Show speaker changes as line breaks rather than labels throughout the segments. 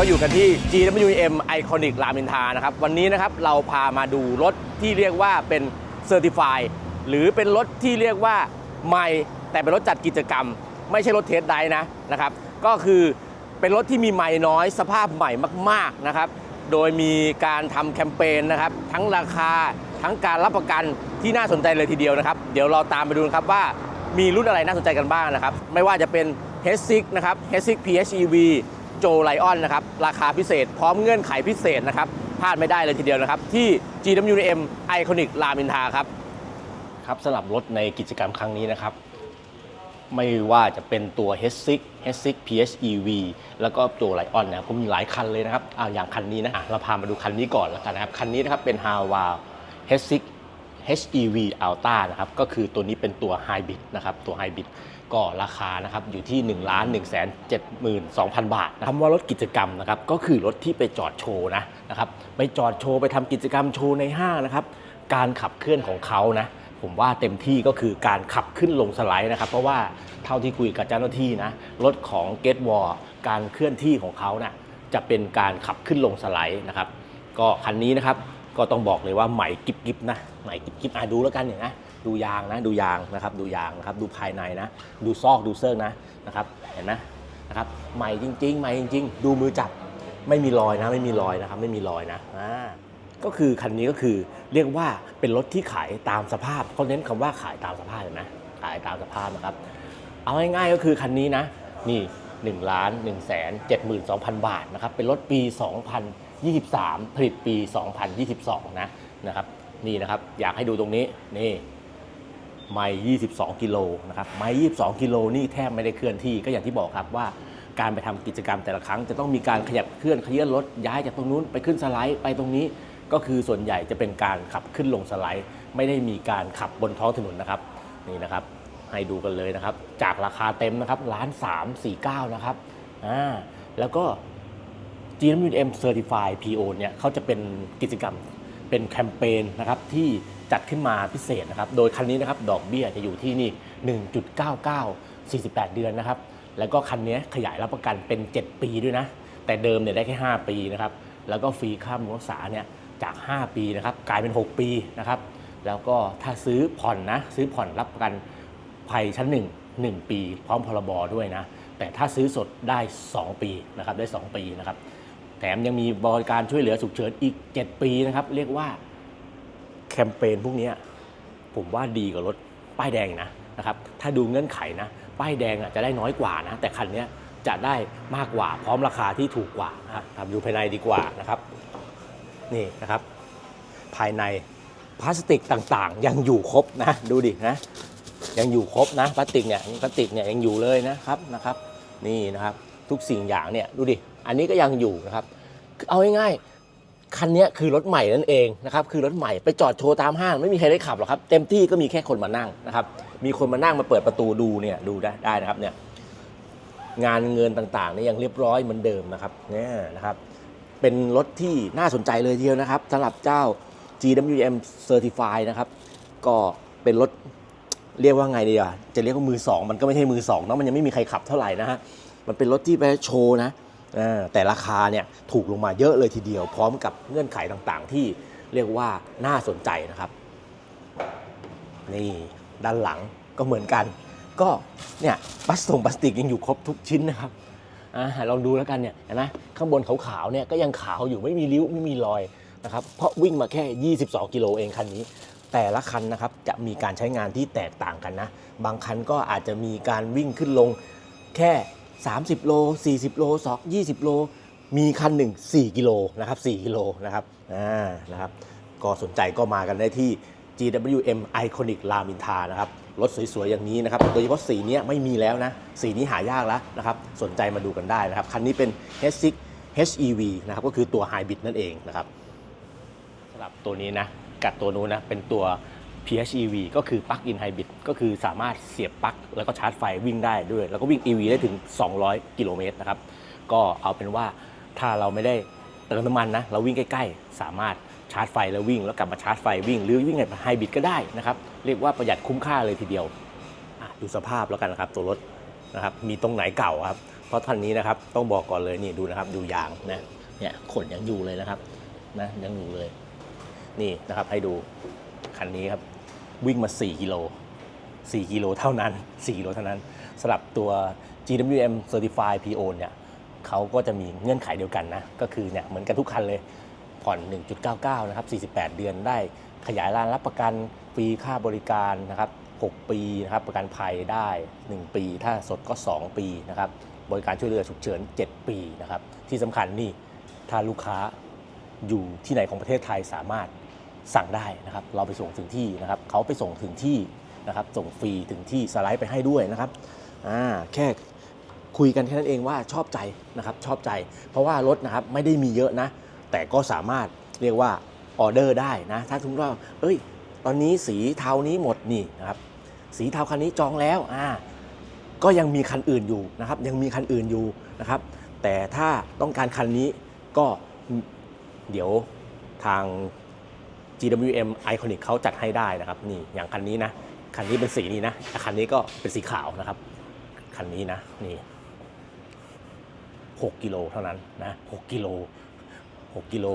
ก็อยู่กันที่ GWM Iconic รามอินทานะครับ วันนี้นะครับเราพามาดูรถที่เรียกว่าเป็น Certified หรือเป็นรถที่เรียกว่าใหม่แต่เป็นรถจัดกิจกรรม ไม่ใช่รถเทสไดนะนะครับ ก็คือเป็นรถที่มีใหม่น้อยสภาพใหม่มากๆนะครับ โดยมีการทำแคมเปญนะครับ ทั้งราคาทั้งการรับประกันที่น่าสนใจเลยทีเดียวนะครับ เดี๋ยวเราตามไปดูนะครับว่ามีรุ่นอะไรน่าสนใจกันบ้างนะครับ ไม่ว่าจะเป็น H6 นะครับ H6 PHEV โจไลออนนะครับ ราคาพิเศษ พร้อมเงื่อนไขพิเศษนะครับพลาดไม่ได้เลยทีเดียวนะครับ ที่ GWM Iconic รามอินทาครับ ครับสำหรับรถในกิจกรรมครั้งนี้นะครับ ไม่ว่าจะเป็นตัว H6 H6 PHEV แล้วก็ตัวไลออนเนี่ยก็มีหลายคันเลยนะครับอ่าอย่างคันนี้นะอะเราพามาดูคันนี้ก่อนแล้วกันนะครับ คันนี้นะครับเป็น h a w a H6 HEV Alta นะครับ ก็คือตัวนี้เป็นตัว Hybrid นะครับ ตัว Hybrid ก็ราคานะครับอยู่ที่ 1 1 7 2 0 0 0 บาทคำว่ารถกิจกรรมนะครับก็คือรถที่ไปจอดโชว์นะนะครับไปจอดโชว์ไปทำกิจกรรมโชว์ในห้างนะครับการขับเคลื่อนของเขานะผมว่าเต็มที่ก็คือการขับขึ้นลงสไลด์นะครับ เพราะว่าเท่าที่คุยกับเจ้าหน้าที่นะรถของ g e t w a r การเคลื่อนที่ของเขานะ่ะจะเป็นการขับขึ้นลงสไลด์นะครับ ก็คันนี้นะครับก็ต้องบอกเลยว่าใหม่กิบกิบนะใหม่กิบกิบอะดูแล้วกันเนี่ยนะ ดูยางนะดูยางนะครับดูยางนะครับดูภายในนะ ดูซอกดูเซิร์นะนะครับเห็นไหมนะครับใหม่จริง ๆ ใหม่จริง ๆ ดูมือจับไม่มีรอยนะไม่มีรอยนะครับไม่มีรอยนะอ่าก็คือคันนี้ก็คือเรียกว่าเป็นรถที่ขายตามสภาพเขาเน้นคำว่าขายตามสภาพเห็นไหมขายตามสภาพนะครับ เอาง่ายๆก็คือคันนี้นะนี่1ล้าน1แสน72,000บาทนะครับเป็นรถปี 2023 ผลิตปี 2022 นะนะครับนี่นะครับอยากให้ดูตรงนี้นี่ ไม่ 22 กิโลนะครับ ไม่ 22 กิโลนี่แทบไม่ได้เคลื่อนที่ก็อย่างที่บอกครับว่าการไปทำกิจกรรมแต่ละครั้ง จะต้องมีการขยับเคลื่อนขยื่นรถย้ายจากตรงนู้นไปขึ้นสไลด์ไปตรงนี้ ก็คือส่วนใหญ่จะเป็นการขับขึ้นลงสไลด์ ไม่ได้มีการขับบนท้องถนนนะครับนี่นะครับให้ดูกันเลยนะครับ จากราคาเต็มนะครับล้านสามสี่เก้านะครับอ่าแล้วก็ GMM Certified PO เนี่ยเขาจะเป็นกิจกรรมเป็นแคมเปญนะครับที่ จัดขึ้นมาพิเศษนะครับ โดยคันนี้นะครับดอกเบี้ยจะอยู่ที่นี่ 1.99 48 เดือนนะครับ แล้วก็คันนี้ขยายรับประกันเป็น 7 ปีด้วยนะ แต่เดิมเนี่ยได้แค่ 5 ปีนะครับ แล้วก็ฟรีค่าบำรุงรักษาเนี่ยจาก 5 ปีนะครับกลายเป็น 6 ปีนะครับ แล้วก็ถ้าซื้อผ่อนนะซื้อผ่อนรับประกันภัยชั้น 1 1 ปี พร้อมพรบด้วยนะ แต่ถ้าซื้อสดได้ 2 ปีนะครับได้ 2 ปีนะครับ แถมยังมีบริการช่วยเหลือฉุกเฉินอีก 7 ปีนะครับ เรียกว่า แคมเปญพวกนี้ผมว่าดีกว่ารถป้ายแดงนะนะครับ ถ้าดูเงื่อนไขนะ ป้ายแดงอะจะได้น้อยกว่านะ แต่คันนี้จะได้มากกว่าพร้อมราคาที่ถูกกว่านะครับดูภายในดีกว่านะครับนี่นะครับ ภายในพลาสติกต่างๆ ยังอยู่ครบนะดูดินะยังอยู่ครบนะพลาสติกเนี่ยพลาสติกเนี่ยยังอยู่เลยนะครับนะครับ นี่นะครับทุกสิ่งอย่างเนี่ยดูดิอันนี้ก็ยังอยู่นะครับ เอาง่ายๆ คันนี้คือรถใหม่นั่นเองนะครับคือรถใหม่ไปจอดโชว์ตามห้างไม่มีใครได้ขับหรอกครับเต็มที่ก็มีแค่คนมานั่งนะครับมีคนมานั่งมาเปิดประตูดูเนี่ยดูได้ได้นะครับเนี่ยงานเงินต่างๆเนี่ยยังเรียบร้อยเหมือนเดิมนะครับเนี่ยนะครับเป็นรถที่น่าสนใจเลยทีเดียวนะครับสำหรับเจ้า GWM Certified นะครับก็เป็นรถเรียกว่าไงดีอะจะเรียกว่ามือสองมันก็ไม่ใช่มือสองเนาะมันยังไม่มีใครขับเท่าไหร่นะฮะมันเป็นรถที่ไปโชว์นะ แต่ราคาเนี่ยถูกลงมาเยอะเลยทีเดียว พร้อมกับเงื่อนไขต่างๆ ที่เรียกว่าน่าสนใจนะครับ นี่ด้านหลังก็เหมือนกัน ก็เนี่ยพลาสติกพลาสติกยังอยู่ครบทุกชิ้นนะครับอลองดูแล้วกันเนี่ยเห็นไหมข้างบนขาวๆเนี่ยก็ยังขาวอยู่ไม่มีริ้วไม่มีรอยนะครับเพราะวิ่งมาแค่ 22 กิโลเองคันนี้ แต่ละคันนะครับจะมีการใช้งานที่แตกต่างกันนะ บางคันก็อาจจะมีการวิ่งขึ้นลงแค่ 30 โล 40 โลสอก20 โล มีคันหนึ่ง4กิโลนะครับ4กิโลนะครับอ่านะครับก็สนใจก็มากันได้ที่ GWM Iconic รามอินทานะครับรถสวยๆ อย่างนี้นะครับ โดยเฉพาะสีเนี้ยไม่มีแล้วนะ สีนี้หายากแล้วนะครับ สนใจมาดูกันได้นะครับ คันนี้เป็น H6 HEV นะครับ ก็คือตัว Hybrid นั่นเองนะครับสำหรับตัวนี้นะ กับตัวนู้นนะ เป็นตัว PHEV ก็คือ Plug in Hybrid ก็คือสามารถเสียบปลั๊กแล้วก็ชาร์จไฟวิ่งได้ด้วย แล้วก็วิ่ง EV ได้ถึง 200 กิโลเมตรนะครับ ก็เอาเป็นว่าถ้าเราไม่ได้เติมน้ำมันนะ เราวิ่งใกล้ ๆ สามารถชาร์จไฟแล้ววิ่ง แล้วกลับมาชาร์จไฟวิ่ง หรือวิ่งแบบไฮบริดก็ได้นะครับ เรียกว่าประหยัดคุ้มค่าเลยทีเดียวดูสภาพแล้วกันนะครับตัวรถนะครับมีตรงไหนเก่าครับเพราะคันนี้นะครับต้องบอกก่อนเลยนี่ดูนะครับดูยางนะเนี่ยขนยังอยู่เลยนะครับนะยังอยู่เลย นี่นะครับให้ดูคันนี้ครับ วิ่งมา 4 กิโล 4 กิโลเท่านั้น 4 กิโลเท่านั้นสำหรับตัว GWM Certified PO เนี่ยเขาก็จะมีเงื่อนไขเดียวกันนะ ก็คือเนี่ยเหมือนกันทุกคันเลย ผ่อน 1.99 นะครับ 48 เดือนได้ขยายร้านรับประกันฟรีค่าบริการนะครับ 6 ปีนะครับประกันภัยได้ 1 ปี ถ้าสดก็ 2 ปีนะครับ บริการช่วยเหลือฉุกเฉิน 7 ปีนะครับ ที่สำคัญนี่ถ้าลูกค้าอยู่ที่ไหนของประเทศไทยสามารถ สั่งได้นะครับ เราไปส่งถึงที่นะครับเขาไปส่งถึงที่นะครับ ส่งฟรีถึงที่สไลด์ไปให้ด้วยนะครับอ่าแค่คุยกันแค่นั้นเองว่าชอบใจนะครับชอบใจ เพราะว่ารถนะครับไม่ได้มีเยอะนะ แต่ก็สามารถเรียกว่าออเดอร์ได้นะ ถ้าสมมติว่านเอ้ย ตอนนี้สีเทานี้หมดนี่นะครับสีเทาคันนี้จองแล้วอ่าก็ยังมีคันอื่นอยู่นะครับ ยังมีคันอื่นอยู่นะครับ แต่ถ้าต้องการคันนี้ก็เดี๋ยวทาง GWM Iconic เขาจัดให้ได้นะครับนี่อย่างคันนี้นะคันนี้เป็นสีนี้นะคันนี้ก็เป็นสีขาวนะครับคันนี้นะนี่6กิโลเท่านั้นนะ6กิโล6กิโล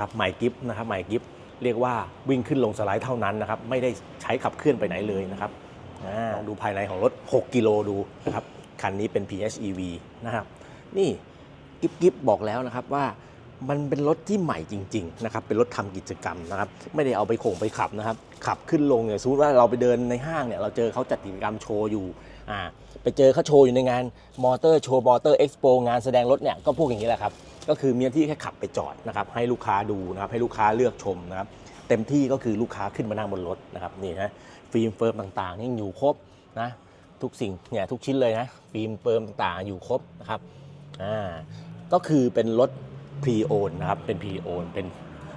ครับไมค์กิฟนะครับไมค์กิฟเรียกว่าวิ่งขึ้นลงสไลด์เท่านั้นนะครับไม่ได้ใช้ขับเคลื่อนไปไหนเลยนะครับลองดูภายในของรถ 6 กิโลดูนะครับคันนี้เป็น PHEV นะครับนี่กิฟกิฟบอกแล้วนะครับว่า มันเป็นรถที่ใหม่จริงๆนะครับเป็นรถทำกิจกรรมนะครับไม่ได้เอาไปโขงไปขับนะครับขับขึ้นลงเนี่ยสมมติว่าเราไปเดินในห้างเนี่ยเราเจอเขาจัดกิจกรรมโชว์อยู่อ่าไปเจอเขาโชว์อยู่ในงานมอเตอร์โชว์มอเตอร์เอ็กซ์โปงานแสดงรถเนี่ยก็พวกอย่างนี้แหละครับก็คือมีหน้าที่แค่ขับไปจอดนะครับให้ลูกค้าดูนะครับให้ลูกค้าเลือกชมนะครับเต็มที่ก็คือลูกค้าขึ้นมานั่งบนรถนะครับนี่นะฟิล์มเฟิร์มต่างๆยังอยู่ครบนะทุกสิ่งเนี่ยทุกชิ้นเลยนะฟิล์มเฟิร์มต่างๆอยู่ครบนะครับอ่าก็คือเป็นรถ pre o n นะครับเป็น pre o n เป็น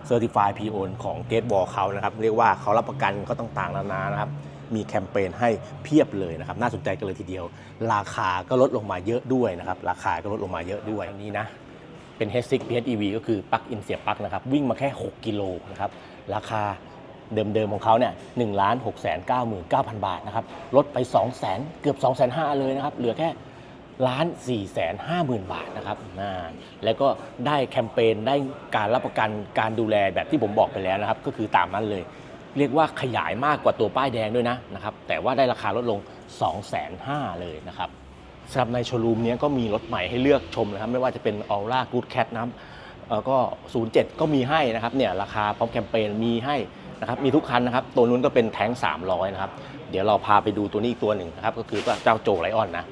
Certified pre owned ของ Gate Wall เขานะครับเรียกว่าเขารับประกันเขาต่างๆนานานะครับมีแคมเปญให้เพียบเลยนะครับน่าสนใจกันเลยทีเดียว ราคาก็ลดลงมาเยอะด้วยนะครับราคาก็ลดลงมาเยอะด้วยอันนี้นะเป็น H6 PHEV ก็คือปลั๊กอินเสียบปลั๊กนะครับวิ่งมาแค่ 6 กิโลนะครับราคาเดิมๆของเขาเนี่ยหนึ่งล้านหกแสนเก้าหมื่นเก้าพันบาทนะครับลดไป2 0 0แสนเกือบ2องแสนห้าเลยนะครับเหลือแค่ ล้านสี่แสนห้าหมื่นบาทนะครับอ่าแล้วก็ได้แคมเปญได้การรับประกันการดูแลแบบที่ผมบอกไปแล้วนะครับ ก็คือตามนั้นเลย เรียกว่าขยายมากกว่าตัวป้ายแดงด้วยนะนะครับ แต่ว่าได้ราคาลดลง 2 5 0 0 0เลยนะครับสำหรับในโชว์รูมเนี้ยก็มีรถใหม่ให้เลือกชมนะครับ ไม่ว่าจะเป็น Aura Good Cat นะครับเอ่อก็ 07 ก็มีให้นะครับเนี่ยราคาพร้อมแคมเปญมีให้นะครับมีทุกคันนะครับ ตัวนู้นก็เป็นแท้ง 300 นะครับ เดี๋ยวเราพาไปดูตัวนี้อีกตัวหนึ่งนะครับ ก็คือเจ้าโจไลออนนะ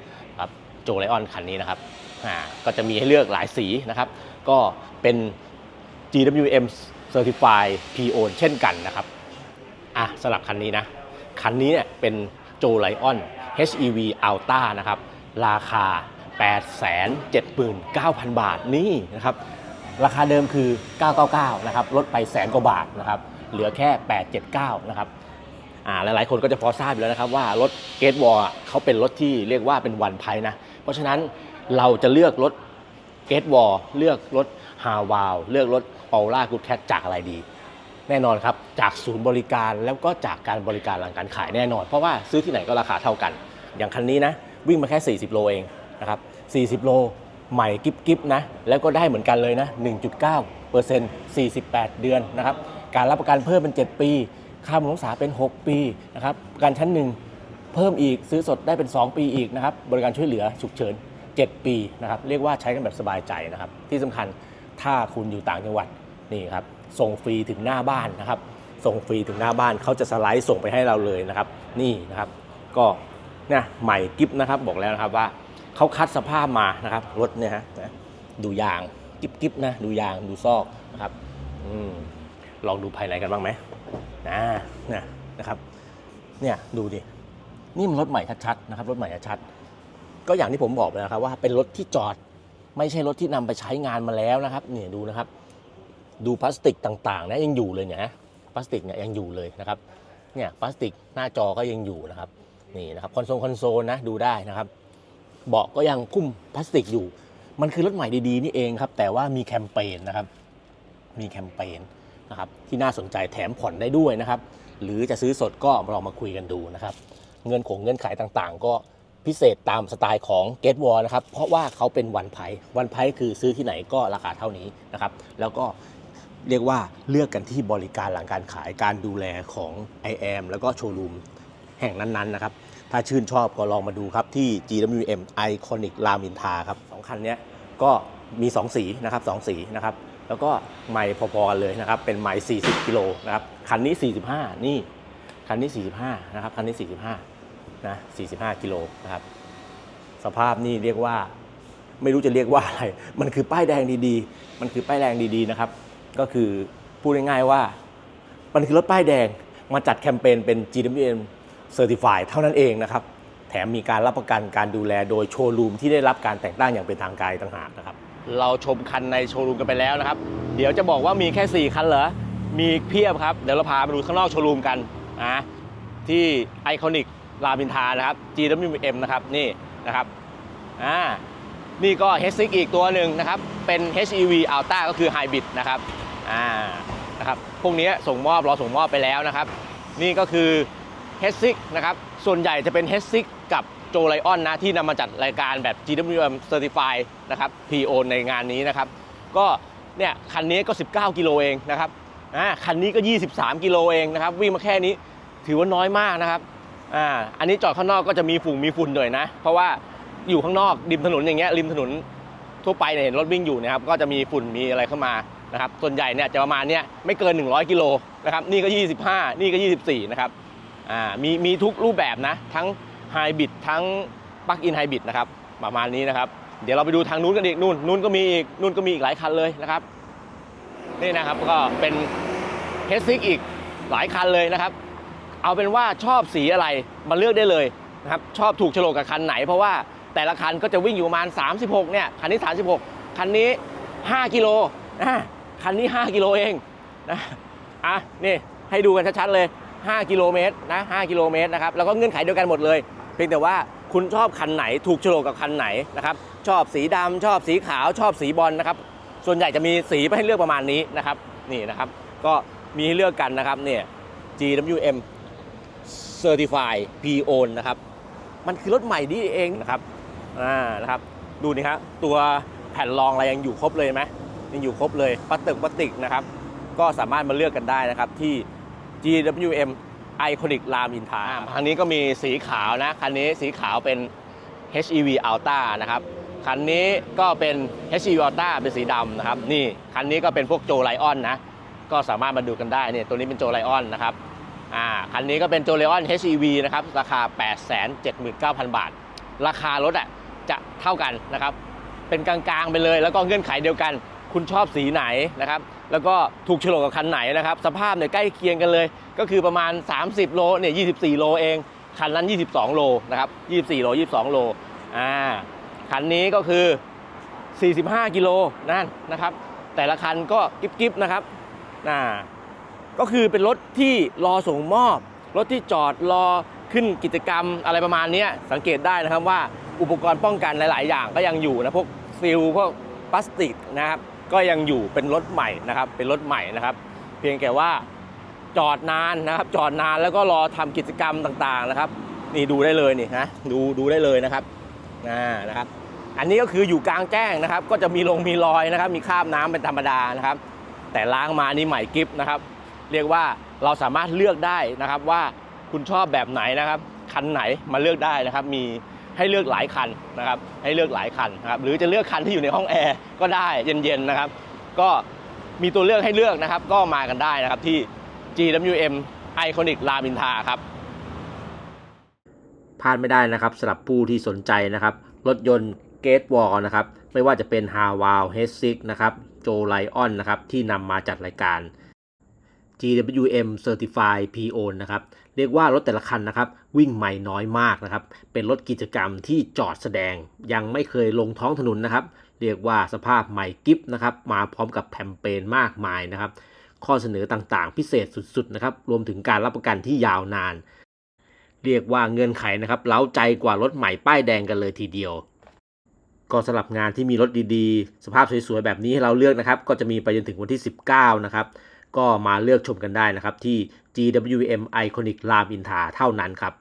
จไลออนคันนี้นะครับอ่าก็จะมีให้เลือกหลายสีนะครับ ก็เป็น GWM Certified PO เช่นกันนะครับอะสำหรับคันนี้นะ คันนี้เนี่ยเป็นโจไลออน HEV Alta นะครับ ราคา 879,000 บาทนี่นะครับ ราคาเดิมคือ 999 นะครับ ลดไปแสนกว่าบาทนะครับ เหลือแค่ 879 นะครับอ่าหลายๆ คนก็จะพอทราบอยู่แล้วนะครับว่ารถเกตวอลเขาเป็นรถที่เรียกว่าเป็นวันไพนะ ราะฉะนั้นเราจะเลือกรถเกตวอลเลือกรถฮาวาวเลือกรถออร่ากูดแคทจากอะไรดี แน่นอนครับ จากศูนย์บริการแล้วก็จากการบริการหลังการขายแน่นอน เพราะว่าซื้อที่ไหนก็ราคาเท่ากัน อย่างคันนี้นะ วิ่งมาแค่ 40 โลเองนะครับ40 โลใหม่กิฟกิฟนะ แล้วก็ได้เหมือนกันเลยนะ 1.9เปอร์เซ็นต์48 เดือนนะครับ การรับประกันเพิ่มเป็น 7 ปี ค่าบำรุงรักษาเป็น 6 ปีนะครับประกันชั้นหนึ่ง เพิ่มอีกซื้อสดได้เป็น 2 ปีอีกนะครับบริการช่วยเหลือฉุกเฉิน 7 ปีนะครับเรียกว่าใช้กันแบบสบายใจนะครับที่สำคัญถ้าคุณอยู่ต่างจังหวัดนี่ครับส่งฟรีถึงหน้าบ้านนะครับส่งฟรีถึงหน้าบ้านเขาจะสไลด์ส่งไปให้เราเลยนะครับนี่นะครับก็เนี่ยใหม่กิฟนะครับบอกแล้วนะครับว่าเขาคัดสภาพมานะครับรถเนี่ยฮะดูยางกิฟกิฟนะดูยางดูซอกนะครับอืมลองดูภายในกันบ้างไหมนะเนี่ยนะครับเนี่ยดูดิ นี่มันรถใหม่ชัดๆนะครับรถใหม่ชัดๆก็อย่างที่ผมบอกไปนะครับว่าเป็นรถที่จอดไม่ใช่รถที่นำไปใช้งานมาแล้วนะครับเนี่ยดูนะครับ ดูพลาสติกต่างๆนะยังอยู่เลยเนี่ยพลาสติกเนี่ยยังอยู่เลยนะครับเนี่ยพลาสติกหน้าจอก็ยังอยู่นะครับนี่นะครับคอนโซลคอนโซลนะดูได้นะครับเบาะก็ยังคุ้มพลาสติกอยู่ มันคือรถใหม่ดีๆนี่เองครับ แต่ว่ามีแคมเปญนะครับ มีแคมเปญนะครับที่น่าสนใจแถมผ่อนได้ด้วยนะครับ หรือจะซื้อสดก็ลองมาคุยกันดูนะครับ เงินของเงื่อนไขต่างๆ ก็พิเศษตามสไตล์ของ g a t w a r นะครับ เพราะว่าเขาเป็นวันไพวันไพคือซื้อที่ไหนก็ราคาเท่านี้นะครับ แล้วก็เรียกว่าเลือกกันที่บริการหลังการขายการดูแลของ i am แล้วก็โชว์รูมแห่งนั้นๆนะครับ ถ้าชื่นชอบก็ลองมาดูครับที่ GWM Iconic รามอินทาครับสองคันนี้ก็มี 2 สีนะครับสองสีนะครับ แล้วก็ไมค์พอๆกันเลยนะครับ เป็นไมค์40 กิโลนะครับ คันนี้ 45 นี่ คันนี้ 45 นะครับ คันนี้ 45 นะ45 กิโลนะครับ สภาพนี่เรียกว่าไม่รู้จะเรียกว่าอะไร มันคือป้ายแดงดีๆ มันคือป้ายแดงดีๆนะครับ ก็คือพูดง่ายๆว่า มันคือรถป้ายแดงมาจัดแคมเปญเป็น GWM Certified เท่านั้นเองนะครับ แถมมีการรับประกันการดูแลโดยโชว์รูมที่ได้รับการแต่งตั้งอย่างเป็นทางการต่างหากนะครับ เราชมคันในโชว์รูมกันไปแล้วนะครับ เดี๋ยวจะบอกว่ามีแค่ 4 คันเหรอ มีเพียบครับ เดี๋ยวเราพาไปดูข้างนอกโชว์รูมกันนะที่ไอคอนิก รามอินทานะครับ GWM นะครับนี่นะครับอ่านี่ก็ h 6อีกตัวหนึ่งนะครับ เป็น HEV Ultra ก็คือ Hybrid นะครับอ่านะครับพวกนี้ส่งมอบรอส่งมอบไปแล้วนะครับ นี่ก็คือ h 6นะครับ ส่วนใหญ่จะเป็น h 6กับโจไลออนนะที่นำมาจัดรายการแบบ GWM Certified นะครับ PO ในงานนี้นะครับ ก็เนี่ยคันนี้ก็ 19 กิโลเองนะครับอ่าคันนี้ก็ 23 กิโลเองนะครับ วิ่งมาแค่นี้ถือว่าน้อยมากนะครับ อ่าอันนี้จอดข้างนอกก็จะมีฝุ่งมีฝุ่นหน่อยนะ เพราะว่าอยู่ข้างนอกริมถนนอย่างเงี้ยริมถนนทั่วไปเนี่ยเห็นรถวิ่งอยู่นะครับก็จะมีฝุ่นมีอะไรเข้ามานะครับส่วนใหญ่เนี่ยจะประมาณเนี้ยไม่เกิน 100 กิโลนะครับนี่ก็ 25 นี่ก็ 24 นะครับอ่ามีมีทุกรูปแบบนะ ทั้งไฮบริดทั้งปลั๊กอินไฮบริดนะครับประมาณนี้นะครับ เดี๋ยวเราไปดูทางนู้นกันอีกนู่นนู่นก็มีอีกนู่นก็มีอีกหลายคันเลยนะครับ นี่นะครับก็เป็นเฮดซิกอีกหลายคันเลยนะครับ เอาเป็นว่าชอบสีอะไรมาเลือกได้เลยนะครับชอบถูกโฉลกกับคันไหน เพราะว่าแต่ละคันก็จะวิ่งอยู่ประมาณ 36 เนี่ยคันนี้ 36 คันนี้ 5 กิโลนะคันนี้ 5 กิโลเองนะอะนี่ให้ดูกันชัดๆเลย 5 กิโลเมตรนะ5กิโลเมตรนะครับแล้วก็เงื่อนไขเดียวกันหมดเลย เพียงแต่ว่าคุณชอบคันไหนถูกโฉลกกับคันไหนนะครับชอบสีดำชอบสีขาวชอบสีบอลนะครับส่วนใหญ่จะมีสีให้เลือกประมาณนี้นะครับนี่นะครับก็มีให้เลือกกันนะครับเนี่ย GWM Certified PON นะครับ มันคือรถใหม่นี่เองนะครับอ่านะครับดูนี่ครับตัวแผ่นรองอะไรยังอยู่ครบเลยไหมยังอยู่ครบเลยพลาสติกพลาสติกนะครับ ก็สามารถมาเลือกกันได้นะครับที่ GWM Iconic รามอินทาทางนี้ก็มีสีขาวนะ คันนี้สีขาวเป็น HEV Ultra นะครับ คันนี้ก็เป็น HEV Ultra เป็นสีดำนะครับ นี่ คันนี้ก็เป็นพวกโจไลออนนะ ก็สามารถมาดูกันได้เนี่ยตัวนี้เป็นโจไลออนนะครับ อ่าคันนี้ก็เป็นโจไลออน HEV นะครับ ราคา 879,000 บาท ราคารถอะจะเท่ากันนะครับ เป็นกลางๆไปเลย แล้วก็เงื่อนไขเดียวกัน คุณชอบสีไหนนะครับ แล้วก็ถูกฉลกกับคันไหนนะครับ สภาพเนี่ยใกล้เคียงกันเลย ก็คือประมาณ 30 โลเนี่ย 24 โลเอง คันนั้น 22 โลนะครับ 24 โล 22 โล อ่า คันนี้ก็คือ 45 กิโลนั่นนะครับ แต่ละคันก็กิ๊บๆนะครับ อ่า ก็คือเป็นรถที่รอส่งมอบ รถที่จอดรอขึ้นกิจกรรมอะไรประมาณนี้สังเกตได้นะครับว่าอุปกรณ์ป้องกันหลาย ๆ อย่างก็ยังอยู่นะพวกฟิลพวกพลาสติกนะครับก็ยังอยู่เป็นรถใหม่นะครับเป็นรถใหม่นะครับ เพียงแต่ว่าจอดนานนะครับ จอดนานแล้วก็รอทำกิจกรรมต่างๆนะครับ นี่ดูได้เลยนี่นะดูดูได้เลยนะครับอ่านะครับ อันนี้ก็คืออยู่กลางแจ้งนะครับ ก็จะมีลงมีรอยนะครับ มีคราบน้ำเป็นธรรมดานะครับ แต่ล้างมานี่ใหม่กิฟนะครับ เรียกว่าเราสามารถเลือกได้นะครับว่าคุณชอบแบบไหนนะครับคันไหนมาเลือกได้นะครับ มีให้เลือกหลายคันนะครับ ให้เลือกหลายคันนะครับหรือจะเลือกคันที่อยู่ในห้องแอร์ก็ได้เย็นๆนะครับ ก็มีตัวเลือกให้เลือกนะครับ ก็มากันได้นะครับที่ GWM Iconic รามินทาครับพลาดไม่ได้นะครับสำหรับผู้ที่สนใจนะครับ รถยนต์เกตวอลนะครับ ไม่ว่าจะเป็น h a w a l h 6นะครับโจไลออนนะครับ ที่นำมาจัดรายการ GWM Certified PO นะครับ เรียกว่ารถแต่ละคันนะครับ วิ่งใหม่น้อยมากนะครับ เป็นรถกิจกรรมที่จอดแสดง ยังไม่เคยลงท้องถนนนะครับ เรียกว่าสภาพใหม่กิฟนะครับ มาพร้อมกับแคมเปญมากมายนะครับ ข้อเสนอต่างๆ พิเศษสุดๆนะครับ รวมถึงการรับประกันที่ยาวนาน เรียกว่าเงื่อนไขนะครับเล้าใจกว่ารถใหม่ป้ายแดงกันเลยทีเดียวก็สำหรับงานที่มีรถดีๆ สภาพสวยๆ แบบนี้ให้เราเลือกนะครับ ก็จะมีไปจนถึงวันที่ 19 นะครับ ก็มาเลือกชมกันได้นะครับที่ GWM Iconic Lam Inta เท่านั้นครับ